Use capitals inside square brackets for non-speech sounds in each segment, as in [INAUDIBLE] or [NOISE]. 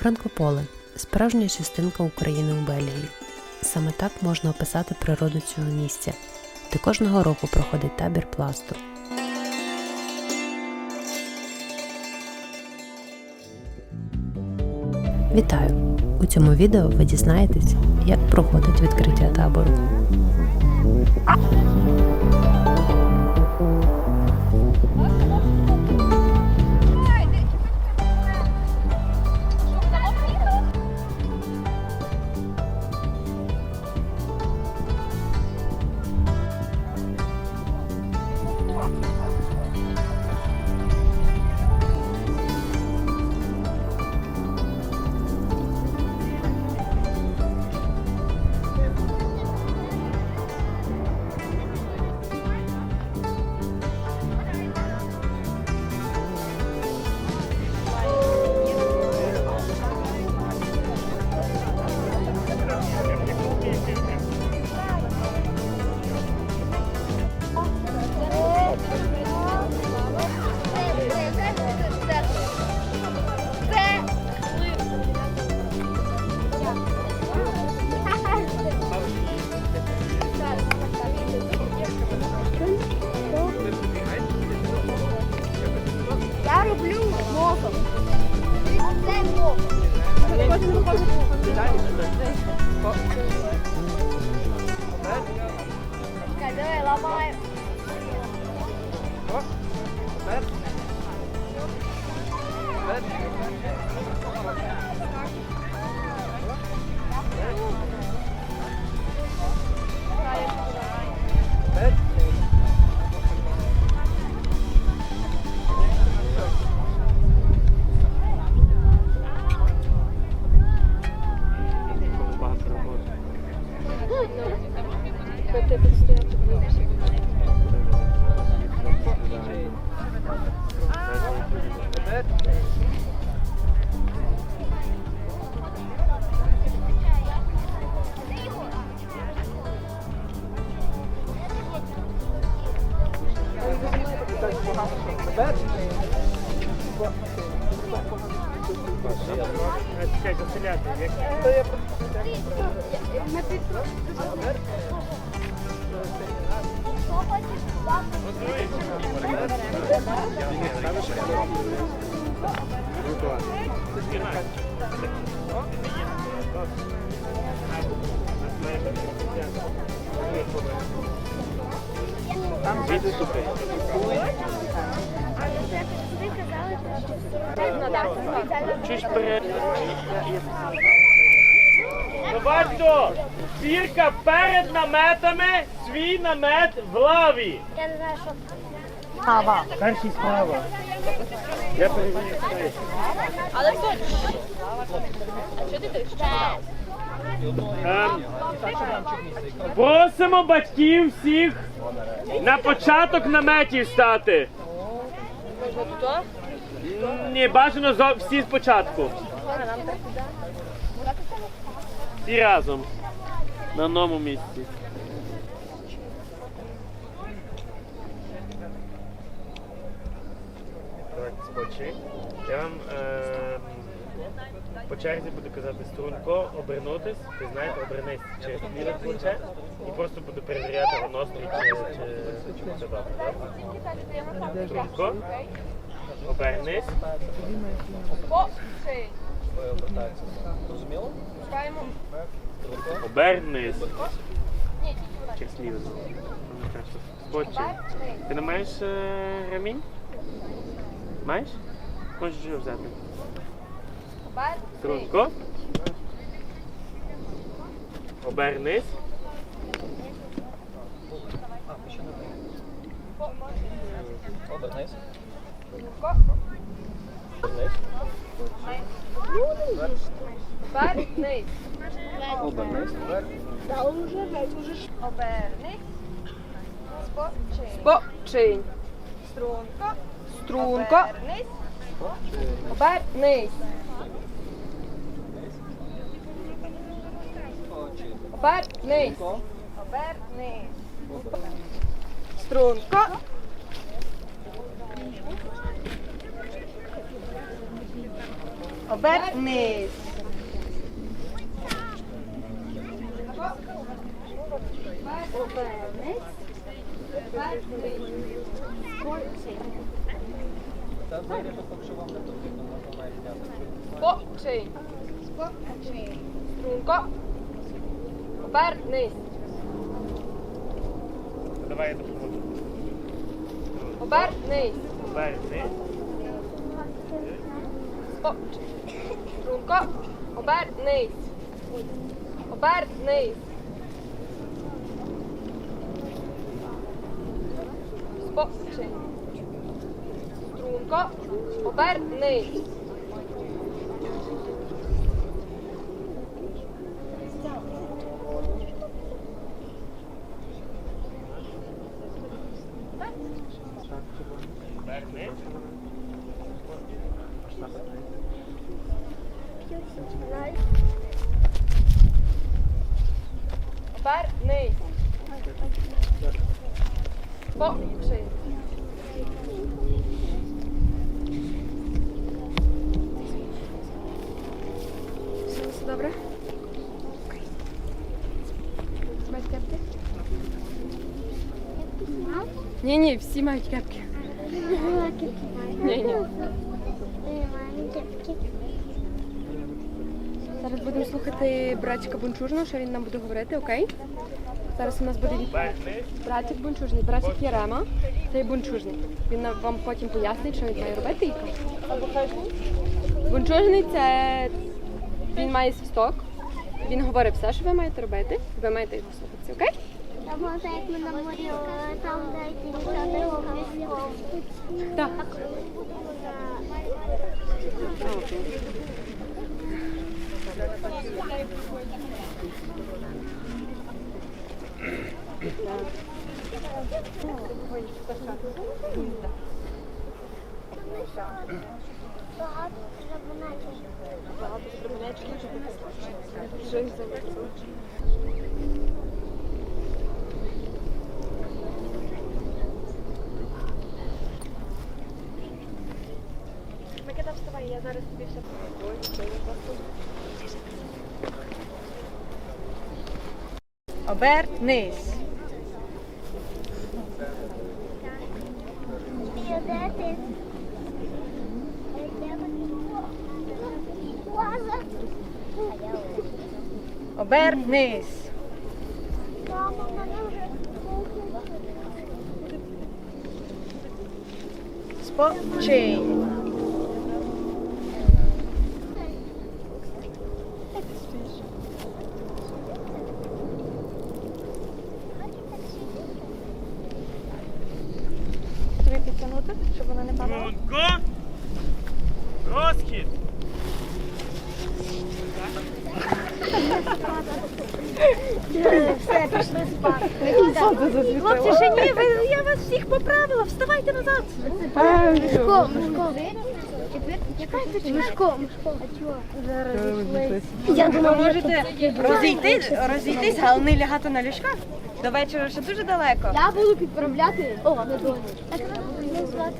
Франкополе справжня частинка України у Бельгії. Саме так можна описати природу цього місця, де кожного року проходить табір пласту. Вітаю! У цьому відео ви дізнаєтесь, як проходить відкриття табору. Чуть перед. Бачу, зірка перед наметами, свій намет в лаві. Я не знаю, що. Перший справа. Я перевірю цей. Ем, Просимо батьків всіх на початок наметів стати. Ні, бажано всі спочатку. Всі разом. На одному місці. Давайте. Я вам ем, по черзі буду казати струнко, обернутись. Ви знаєте, обернись через ліве плече і просто буду перевіряти настрій, чи, чи, чи добре. Струнко. Обернись. Обернись. Через ліве. Спочи. Ти не маєш е, ремінь? Маєш? Можеш його взяти. Струнко. Обернись. Обернись. Обернись. Обернись. Обернись. Спочинь. Спочинь. Струнко. Trunco. Obernis. Obernis. Obernis. Strunco. Obernis. Obernis. Obernis. Obernis. Струнко. Обернись. Обернись. Обернись. Обернись. Струнко. Обернись. Спочинь. Струнко. Обернись. Давай я допоможу. Обернись. Обернись. Спочинь. Струнко. Обернись. Обернись. Спочинь. Струнко. Обернись. Обернись. Обернись. Спочинь. Все, Ні, ні, всі мають кепки. Ні, ні. Зараз будемо слухати братчика Бунчужного, що він нам буде говорити, окей? Зараз у нас буде від- братик Бунчужний, братик Єрема, це Бунчужний. Він вам потім пояснить, що він має робити. Бунчужний це він має свисток. Він говорить все, що ви маєте робити. Ви маєте його слухатися, окей? Там можна, як ми на морі, е, там, де ніхто не обов'язково. Так. Багато жабунатів. Микита, вставай, я зараз тобі все Обернись. Обернись. Мама, мене вже Спочинь. Тобі підтягнути, щоб вона не падала? Розхід. все, пішли спати. Хлопці, ще ні, ви, я вас всіх поправила, вставайте назад. Мишко, Мишко. Чекайте, Мишко, Мишко. А чого? Зараз Я Ви думала, можете розійтись, розійтись, але не лягати на ліжка. До вечора ще дуже далеко. Я буду підправляти. О, не доні. Як?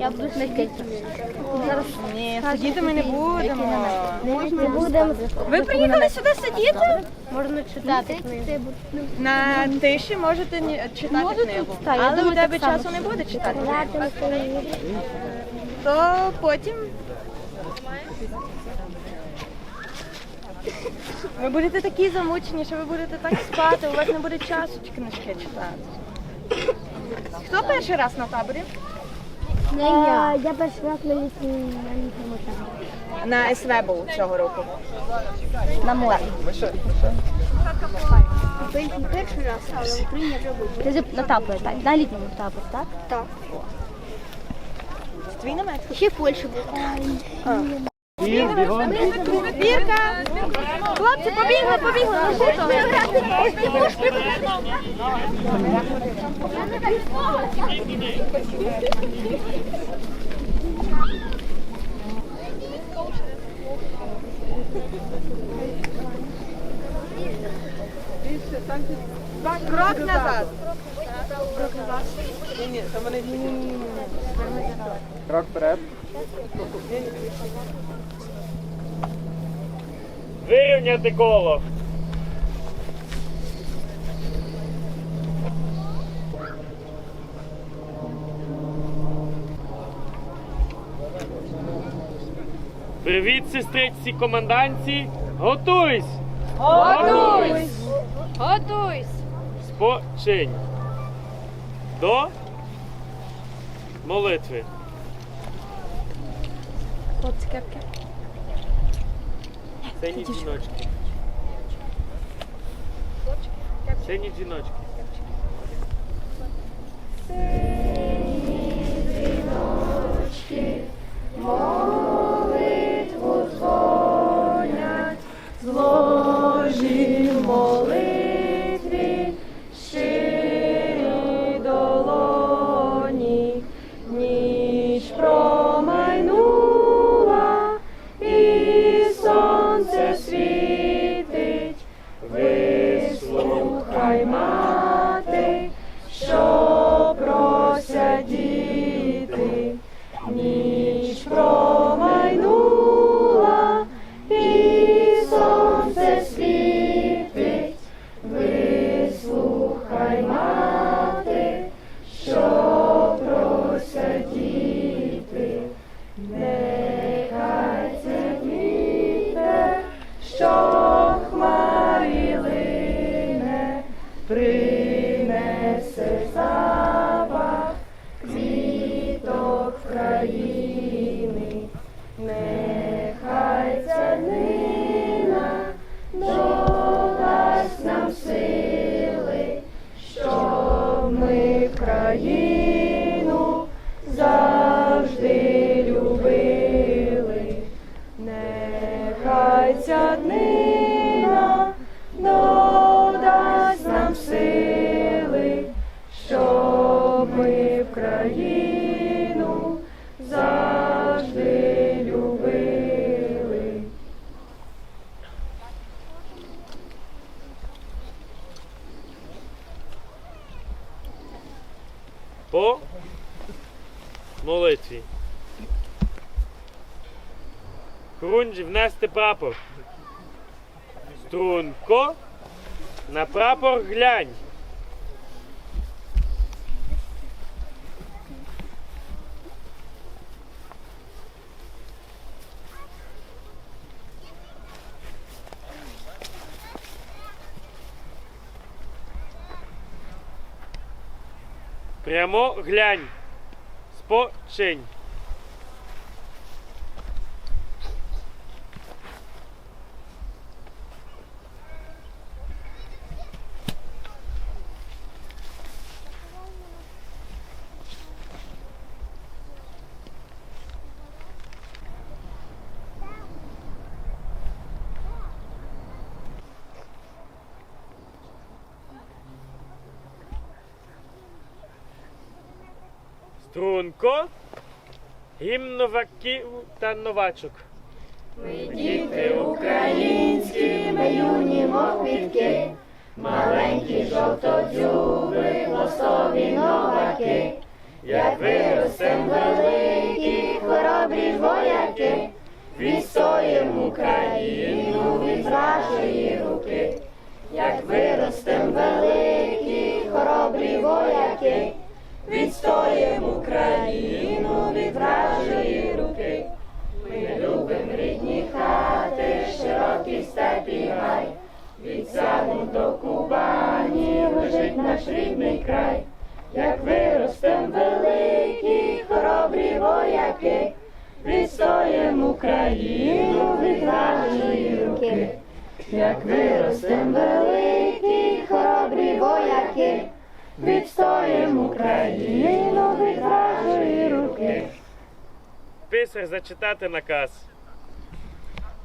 Я буду смикати. Зараз Ні, сидіти ми не будемо. не будемо. Ви приїхали сюди сидіти? Можна читати. На тиші можете читати книгу. Але у тебе часу не буде читати. книгу. То потім. Ви будете такі замучені, що ви будете так спати, у вас не буде часу книжки читати. Хто перший раз на таборі? Не я. Я перший раз на лісі на таборі. На СВ був цього року. На море. Перший раз, але в Україні вже був. Ти на таборі, так? На літньому таборі, так? Так. Твій намет. Ще в Польщі був. Вірка! Хлопці, побігли, побігли. на Крок назад. Крок вперед. Вирівняти коло. Привіт, сестричці команданці. Готуйсь! Готуйсь! Готуйсь! Спочинь. До молитви. Хлопці, дзвіночки. Сині дзвіночки. Сині дзвіночки. Tre. По молитві. Хрунжі внести прапор. Струнко. На прапор глянь. Прямо глянь. Спочинь. Струнко. Гімн новаків та новачок. Ми Діти українські, ми юні мовпітки, маленькі жовтодзюби, лосові новаки, край, як виростем великі, хоробрі вояки, відстоїм Україну від вражої руки, як виростем великі, хоробрі вояки, відстоїм Україну від руки. Писар зачитати наказ.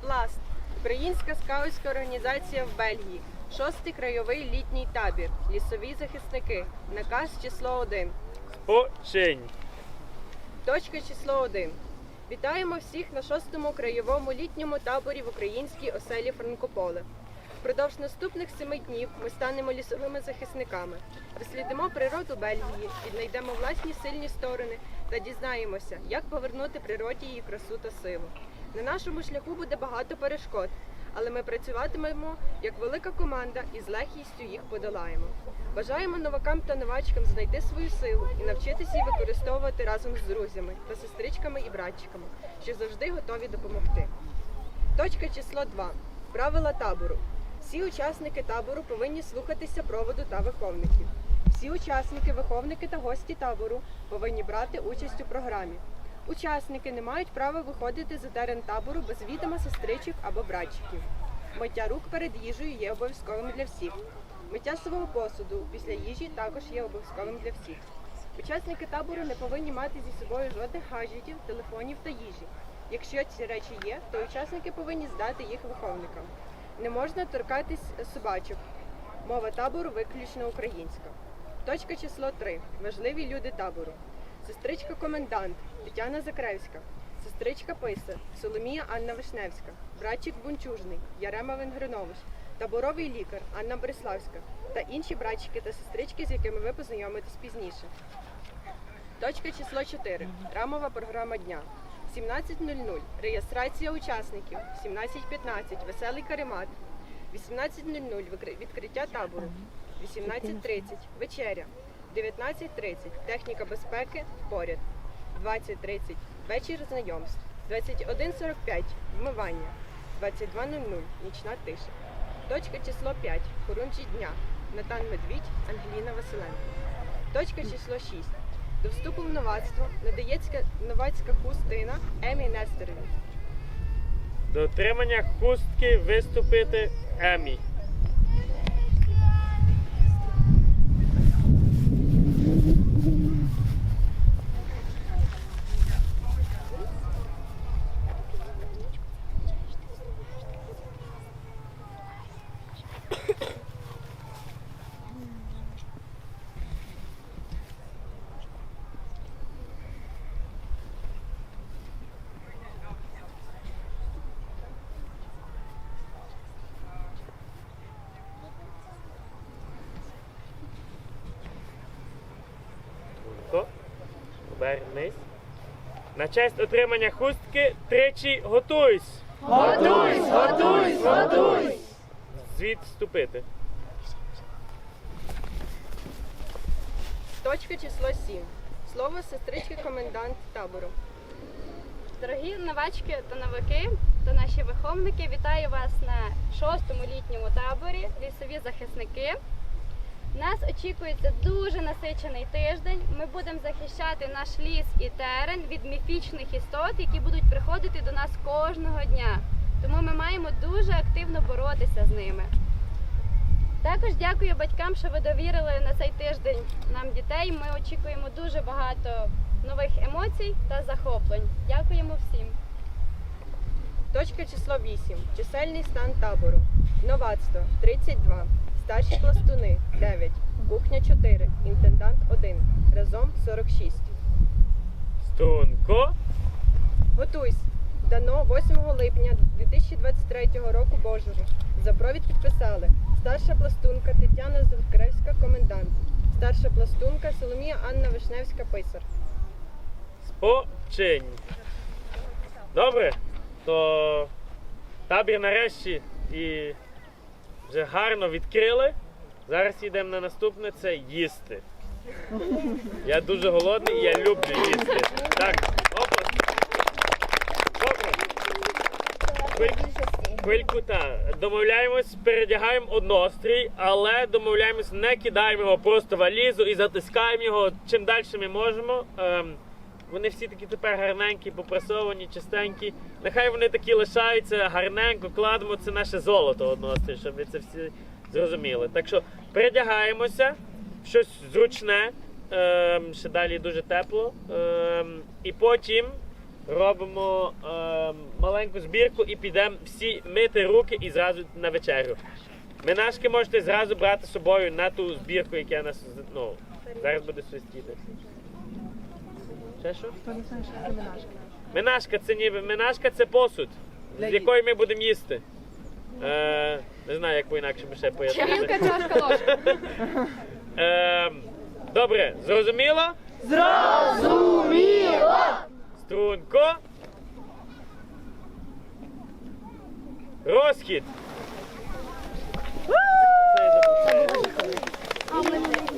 Пласт. Українська скаутська організація в Бельгії. Шостий краєвий літній табір. Лісові захисники. Наказ число 1. Спочинь. Точка число 1. Вітаємо всіх на шостому краєвому літньому таборі в українській оселі Франкополе. Впродовж наступних семи днів ми станемо лісовими захисниками, дослідимо природу Бельгії, віднайдемо власні сильні сторони та дізнаємося, як повернути природі її красу та силу. На нашому шляху буде багато перешкод, але ми працюватимемо як велика команда і з легкістю їх подолаємо. Бажаємо новакам та новачкам знайти свою силу і навчитися її використовувати разом з друзями та сестричками і братчиками, що завжди готові допомогти. Точка число 2. Правила табору. Всі учасники табору повинні слухатися проводу та виховників. Всі учасники, виховники та гості табору повинні брати участь у програмі. Учасники не мають права виходити за терен табору без відома сестричок або братчиків. Миття рук перед їжею є обов'язковим для всіх. Миття свого посуду після їжі також є обов'язковим для всіх. Учасники табору не повинні мати зі собою жодних гаджетів, телефонів та їжі. Якщо ці речі є, то учасники повинні здати їх виховникам. Не можна торкатись собачок. Мова табору виключно українська. Точка число 3. Важливі люди табору. Сестричка комендант Тетяна Закревська, сестричка Писар Соломія Анна Вишневська, братчик Бунчужний Ярема Венгринович, таборовий лікар Анна Бориславська та інші братчики та сестрички, з якими ви познайомитесь пізніше. Точка число 4. Рамова програма дня. 17.00. Реєстрація учасників. 17.15. Веселий каремат. 18.00. Відкриття табору. 18.30. Вечеря. 19.30. Техніка безпеки. Поряд. 20.30. Вечір знайомств. 21.45. Вмивання. 22.00. Нічна тиша. Точка число 5. Хорунжі дня. Натан Медвідь, Ангеліна Василенко. Точка число 6. До вступу в новацтво надається новацька хустина Емі Нестерові. До отримання хустки виступити Емі. Струнко. Обернись. На честь отримання хустки тричі готуйсь. Готуйсь, готуйсь, готуйсь. Звід вступити. Точка число 7. Слово сестрички комендант табору. Дорогі новачки та новаки та наші виховники, вітаю вас на шостому літньому таборі Лісові захисники. Нас очікується дуже насичений тиждень. Ми будемо захищати наш ліс і терен від міфічних істот, які будуть приходити до нас кожного дня. Тому ми маємо дуже активно боротися з ними. Також дякую батькам, що ви довірили на цей тиждень нам дітей. Ми очікуємо дуже багато нових емоцій та захоплень. Дякуємо всім. Точка число 8. Чисельний стан табору. Новацтво 32. Старші пластуни 9. Кухня 4. Інтендант 1. Разом 46. Струнко. Готуйсь! Дано 8 липня 2023 року Божого. За провід підписали старша пластунка Тетяна Закревська, комендант, старша пластунка Соломія Анна Вишневська, писар. Спочинь. Добре, то табір нарешті і вже гарно відкрили. Зараз йдемо на наступне це їсти. Я дуже голодний і я люблю їсти. Так, оплески. Хвильку та домовляємось, передягаємо однострій, але домовляємось, не кидаємо його просто валізу і затискаємо його чим далі ми можемо. Ем, вони всі такі тепер гарненькі, попресовані, чистенькі. Нехай вони такі лишаються, гарненько кладемо. Це наше золото однострій, щоб ви це всі зрозуміли. Так що передягаємося, щось зручне, ем, ще далі дуже тепло. Ем, і потім робимо ем, маленьку збірку і підемо всі мити руки і зразу на вечерю. Минашки можете зразу брати з собою на ту збірку, яка нас ну, зараз буде свистіти. Ще що? Минашка це ніби минашка це посуд, з якої ми будемо їсти. Е, не знаю, як по-інакшому ще пояснити. Тарілка, чашка, ложка. [LAUGHS] Е, добре, зрозуміло? Зрозуміло! Струнко. Розхід!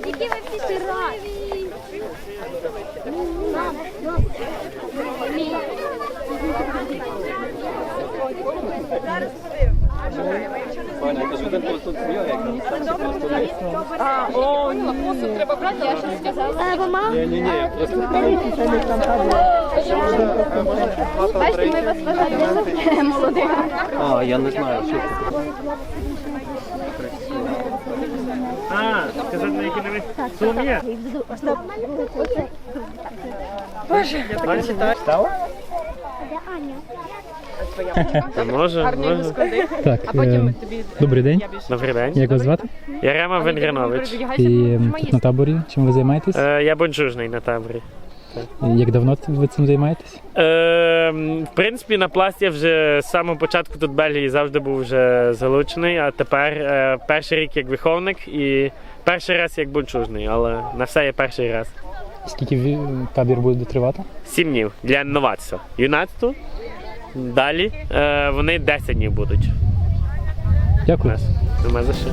Які ви всі Зараз подивимося. Бачите, ми вас вважаємо. Молодих. А, я не знаю, що це. А, сказати на які нові. Сум'я? А може, Гарні може. Так, А потім е, тобі добрий день. я більше. Добрий день. Як вас звати? Ярема Венгранович. І тут на таборі чим ви займаєтесь? Е, Я бонжужний на таборі. І Як давно ви цим займаєтесь? Е, м, в принципі, на пласт я вже з самого початку тут Бельгії завжди був вже залучений, а тепер е, перший рік як виховник і перший раз як бончужний, але на все є перший раз. Скільки ві- табір буде тривати? Сім днів для новацтва. Юнацтво. Далі е, вони 10 днів будуть Дякую. нас. Нема за що.